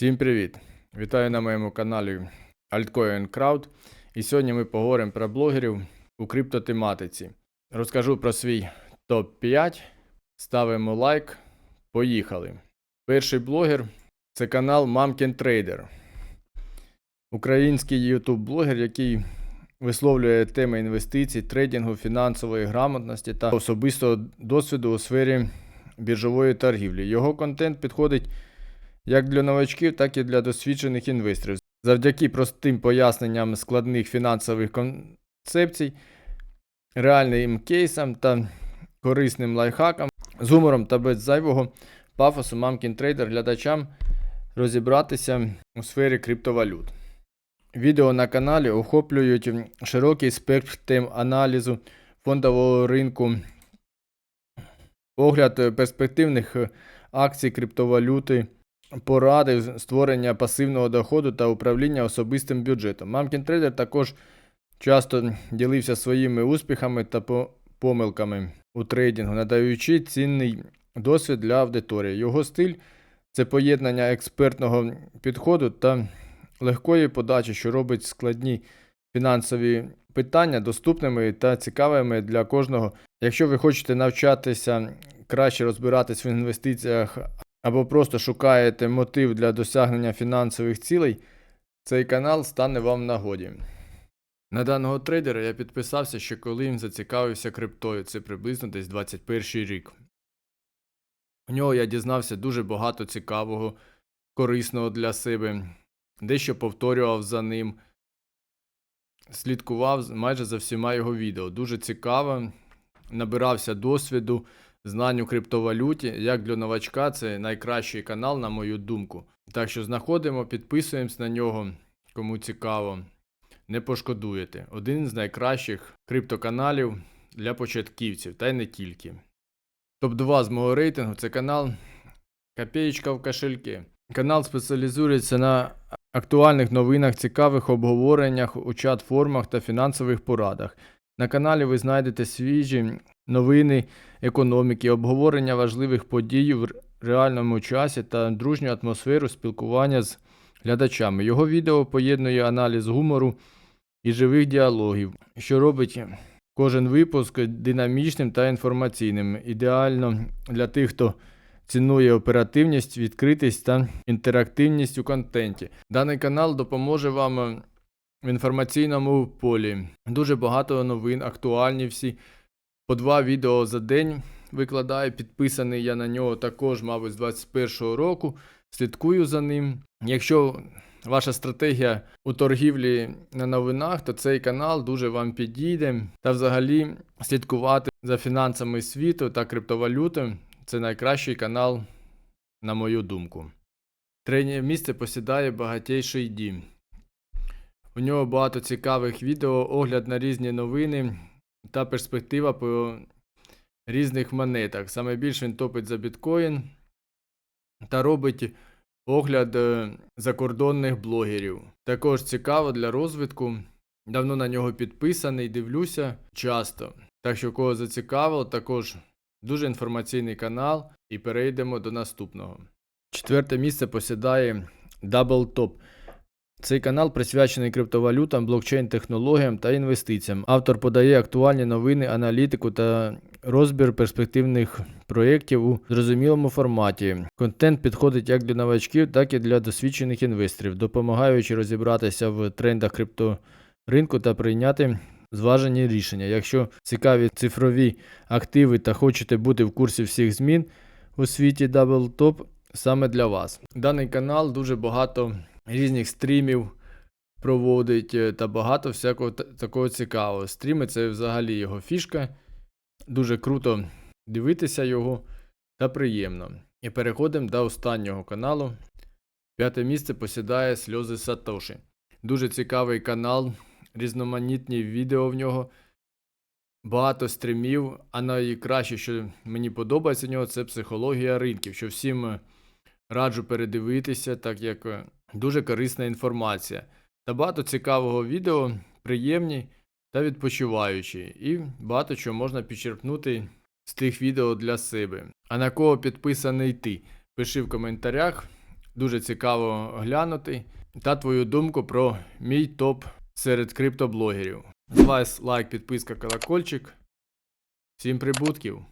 Всім привіт! Вітаю на моєму каналі Altcoin Crowd. І сьогодні ми поговоримо про блогерів у криптотематиці. Розкажу про свій топ-5. Ставимо лайк. Поїхали. Перший блогер це канал Мамкін Трейдер. Український YouTube блогер, який висловлює теми інвестицій, трейдингу, фінансової грамотності та особистого досвіду у сфері біржової торгівлі. Його контент підходить як для новачків, так і для досвідчених інвесторів. Завдяки простим поясненням складних фінансових концепцій, реальним кейсам та корисним лайфхакам, з гумором та без зайвого пафосу мамкін трейдер глядачам розібратися у сфері криптовалют. Відео на каналі охоплюють широкий спектр тем аналізу фондового ринку, огляд перспективних акцій криптовалюти, поради з створення пасивного доходу та управління особистим бюджетом. Мамкін трейдер також часто ділився своїми успіхами та помилками у трейдингу, надаючи цінний досвід для аудиторії. Його стиль це поєднання експертного підходу та легкої подачі, що робить складні фінансові питання доступними та цікавими для кожного. Якщо ви хочете навчатися краще розбиратись в інвестиціях або просто шукаєте мотив для досягнення фінансових цілей, цей канал стане вам нагоді. На даного трейдера я підписався ще коли він зацікавився криптою, це приблизно десь 21 рік. У нього я дізнався дуже багато цікавого, корисного для себе, дещо повторював за ним, слідкував майже за всіма його відео. Дуже цікаво, набирався досвіду, знань у криптовалюті. Як для новачка, це найкращий канал, на мою думку. Так що знаходимо, підписуємось на нього, кому цікаво. Не пошкодуєте. Один з найкращих криптоканалів для початківців, та й не тільки. Топ-2 з мого рейтингу це канал Копеечка в кошельке. Канал спеціалізується на актуальних новинах, цікавих обговореннях у чат-формах та фінансових порадах. На каналі ви знайдете свіжі новини економіки, обговорення важливих подій в реальному часі та дружню атмосферу спілкування з глядачами. Його відео поєднує аналіз гумору і живих діалогів, що робить кожен випуск динамічним та інформаційним. Ідеально для тих, хто цінує оперативність, відкритість та інтерактивність у контенті. Даний канал допоможе вам в інформаційному полі. Дуже багато новин, актуальні всі. По два відео за день викладаю. Підписаний я на нього також, мабуть, з 21-го року. Слідкую за ним. Якщо ваша стратегія у торгівлі на новинах, то цей канал дуже вам підійде. Та взагалі слідкувати за фінансами світу та криптовалютою це найкращий канал, на мою думку. Третє місце посідає багатейший дім. У нього багато цікавих відео, огляд на різні новини та перспектива по різних монетах. Саме більше він топить за біткоін та робить огляд е, закордонних блогерів. Також цікаво для розвитку. Давно на нього підписаний, дивлюся часто. Так що, кого зацікавило, також дуже інформаційний канал. І перейдемо до наступного. Четверте місце посідає Double Top. Цей канал присвячений криптовалютам, блокчейн-технологіям та інвестиціям. Автор подає актуальні новини, аналітику та розбір перспективних проєктів у зрозумілому форматі. Контент підходить як для новачків, так і для досвідчених інвесторів, допомагаючи розібратися в трендах крипторинку та прийняти зважені рішення. Якщо цікаві цифрові активи та хочете бути в курсі всіх змін у світі Double Top, саме для вас. Даний канал дуже багато різних стрімів проводить е, та багато всякого такого цікавого. Стріми це взагалі його фішка. Дуже круто дивитися його та приємно. І переходимо до останнього каналу. П'яте місце посідає сльози Сатоші. Дуже цікавий канал, різноманітні відео в нього. Багато стрімів, а найкраще, що мені подобається в нього, це психологія ринків, що всім раджу передивитися, так як е, дуже корисна інформація. Та багато цікавого відео, приємні та відпочиваючі, і багато чого можна підчерпнути з тих відео для себе. А на кого підписаний ти? Пиши в коментарях. Дуже цікаво глянути. Та твою думку про мій топ серед криптоблогерів. З вас лайк, підписка, колокольчик. Всім прибутків!